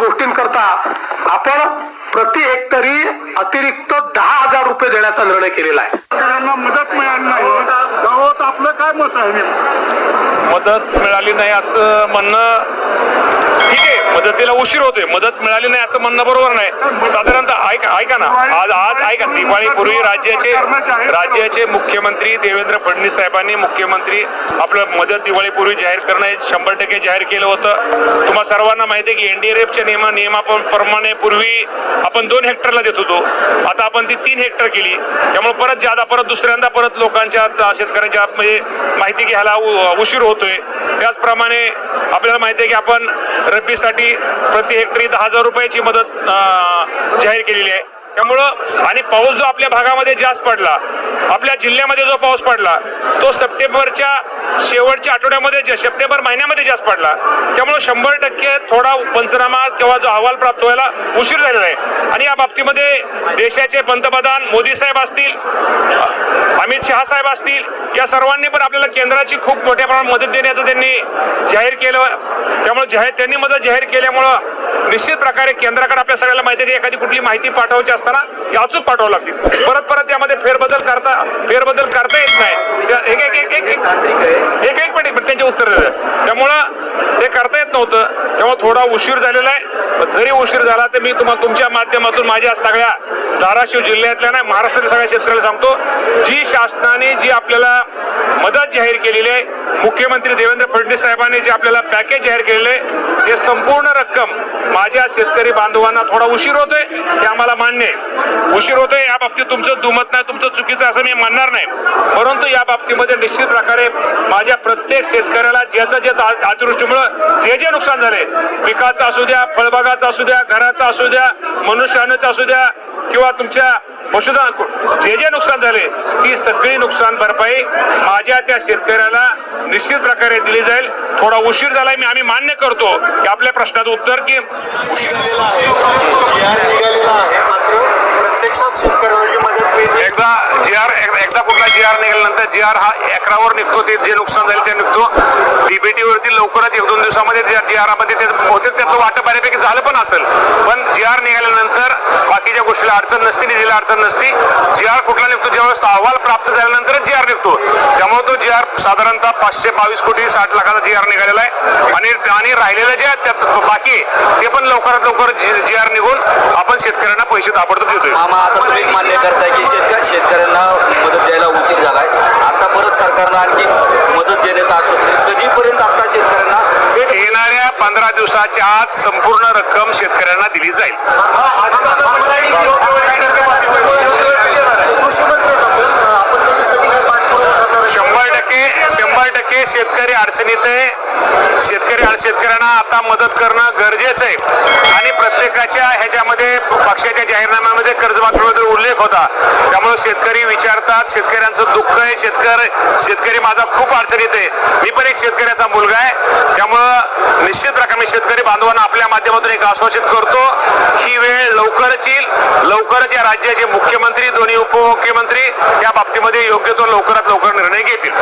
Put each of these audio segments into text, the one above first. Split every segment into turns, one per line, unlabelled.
गोष्टींकरता आपण प्रति हेक्टरी अतिरिक्त दहा हजार रुपये देण्याचा निर्णय केलेला आहे
शेतकऱ्यांना मदत मिळाली नाही त्यावर आपलं काय मत आहे?
मदत मिळाली नाही असं म्हणणं ठीक आहे मदतीला उशीर होतोय. मदत मिळाली नाही असं म्हणणं बरोबर नाही. साधारणतः ऐका ऐका ना. आज आज ऐका दिवाळीपूर्वी राज्याचे राज्याचे मुख्यमंत्री देवेंद्र फडणवीस साहेबांनी मुख्यमंत्री आपलं मदत दिवाळीपूर्वी जाहीर करणं हे शंभर टक्के जाहीर केलं होतं. तुम्हा सर्वांना माहिती आहे की एनडीआरएफच्या नियमा नियमाप्रमाणे पूर्वी आपण दोन हेक्टरला देत होतो. आता आपण ती तीन हेक्टर केली. त्यामुळे परत ज्यादा परत दुसऱ्यांदा परत लोकांच्या शेतकऱ्यांच्या म्हणजे माहिती घ्यायला उशीर होतोय. त्याचप्रमाणे आपल्याला माहिती आहे की आपण रब्बीसाठी प्रति हेक्टरी दहा हजार रुपयाची मदत जाहीर केलेली आहे. त्यामुळं आणि पाऊस जो आपल्या भागामध्ये जास्त पडला आपल्या जिल्ह्यामध्ये जो पाऊस पडला तो सप्टेंबरच्या शेवटच्या आठवड्यामध्ये जे- सप्टेंबर महिन्यामध्ये जास्त पडला. त्यामुळं शंभर टक्के थोडा पंचनामा किंवा जो अहवाल प्राप्त व्हायला उशीर झालेला आहे. आणि या बाबतीमध्ये देशाचे पंतप्रधान मोदी साहेब असतील अमित शहा साहेब असतील या सर्वांनी पण आपल्याला केंद्राची खूप मोठ्या प्रमाणात मदत देण्याचं त्यांनी जाहीर केलं. त्यामुळे जाहीर त्यांनी मदत जाहीर केल्यामुळं निश्चित प्रकारे केंद्राकडे आपल्या सगळ्याला माहिती आहे की एखादी कुठली माहिती पाठवायची असताना ती अचूक पाठवावं लागतील. परत परत यामध्ये फेरबदल करता फेरबदल करता येत नाही. एक एक एक एक एक एक मिनिट पण त्यांचे उत्तर त्यामुळं ते करता येत नव्हतं. त्यामुळे थोडा उशीर झालेला आहे. जरी उशीर झाला तर मी तुम्हाला तुमच्या माध्यमातून माझ्या सगळ्या धाराशिव जिल्ह्यातल्या नाही महाराष्ट्रातील सगळ्या शेतकऱ्याला सांगतो जी शासनाने जी आपल्याला मदत जाहीर केलेली आहे. मुख्यमंत्री देवेंद्र फडणवीस साहेबांनी जे आपल्याला पॅकेज जाहीर केलेलं आहे ते संपूर्ण रक्कम माझ्या शेतकरी बांधवांना थोडा उशीर होतोय हे आम्हाला मान्य आहे. उशीर होतोय या बाबतीत तुमचं दुमत नाही तुमचं चुकीचं असं मी म्हणणार नाही. परंतु या बाबतीमध्ये निश्चित प्रकारे माझ्या प्रत्येक शेतकऱ्याला ज्याचं जे अतिवृष्टीमुळं जे जे नुकसान झाले पिकाचं असू द्या फळबागाचं असू द्या घराचं असू द्या मनुष्याचं असू द्या किंवा तुमच्या पशुधन जे जे नुकसान झाले ती सगळी नुकसान भरपाई माझ्या त्या शेतकऱ्याला निश्चित प्रकारे दिली जाईल. थोडा उशीर झालाय मी आम्ही मान्य करतो की आपल्या प्रश्नाचं उत्तर की
आहे. जी आर आहे जी
एकदा जी आर एकदा कुठला जी आर निघाल्यानंतर जी आर हा एकरावर निघतो ते जे नुकसान झाले ते निघतो. डीबीटी वरती लवकरच एक दोन दिवसामध्ये जी आरमध्ये ते बहुतेक त्याचं वाटप बऱ्यापैकी झालं पण असेल. पण जी आर निघाल्यानंतर बाकीच्या गोष्टीला अडचण नसती निधीला अडचण नसती. जी आर कुठला निघतो ज्यावेळेस तो अहवाल प्राप्त झाल्यानंतरच जी आर निघतो. त्यामुळे तो जी आर साधारणतः पाचशे बावीस कोटी साठ लाखाचा जी आर निघालेला आहे. आणि आणि राहिलेलं जे आहे त्यात बाकी ते पण लवकरात लवकर जी आर निघून आपण शेतकऱ्यांना पैसे ताबडतोब देतोय.
आता तुम्ही मान्य करताय की शेतकऱ्यांना मदत द्यायला उशीर झालाय. आता परत सरकारनं आणखी मदत देण्याचं आश्वासन दिलं. कधीपर्यंत आता शेतकऱ्यांना भेट
येणाऱ्या पंधरा दिवसाच्या आत संपूर्ण रक्कम शेतकऱ्यांना दिली जाईल.
आपण
शंभर टक्के शंभर टक्के शेतकरी अडचणीत आहे. शेतकरी शेतकऱ्यांना आता मदत करणं गरजेचं आहे. पक्षाच्या जाहीरनाम्यामध्ये कर्जमाफीबद्दल उल्लेख होता. त्यामुळे शेतकरी विचारतात शेतकऱ्यांचं दुःख आहे शेतकरी शेतकरी माझा खूप अडचणीत आहे. मी पण एक शेतकऱ्याचा मुलगा आहे. त्यामुळं निश्चित प्रकारे मी शेतकरी बांधवांना आपल्या माध्यमातून एक आश्वासित करतो. ही वेळ लवकरच येईल. लवकरच या राज्याचे मुख्यमंत्री दोन्ही उपमुख्यमंत्री या बाबतीमध्ये योग्य तो लवकरात लवकर निर्णय घेतील.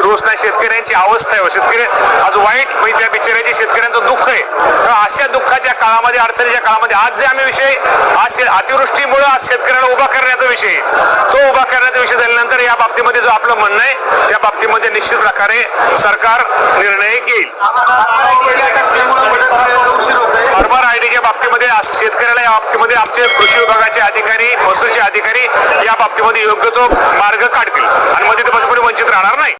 शेतकऱ्यांची रोष
नाही शेतकऱ्यांची अवस्था आहे हो. शेतकरी आज वाईट म्हणजे त्या बिचाऱ्याची शेतकऱ्यांचं दुःख आहे. तर अशा दुःखाच्या काळामध्ये अडचणीच्या काळामध्ये आज जे आम्ही विषय आज अतिवृष्टीमुळे आज शेतकऱ्याला उभा करण्याचा विषय तो उभा करण्याचा विषय झाल्यानंतर या बाबतीमध्ये जो आपलं म्हणणं आहे त्या बाबतीमध्ये निश्चित प्रकारे सरकार निर्णय घेईल. हरभर आयडीच्या बाबतीमध्ये शेतकऱ्याला या बाबतीमध्ये आमचे कृषी विभागाचे अधिकारी महसूलचे अधिकारी या बाबतीमध्ये योग्य तो मार्ग काढतील. आणि मध्ये ते वंचित राहणार नाही.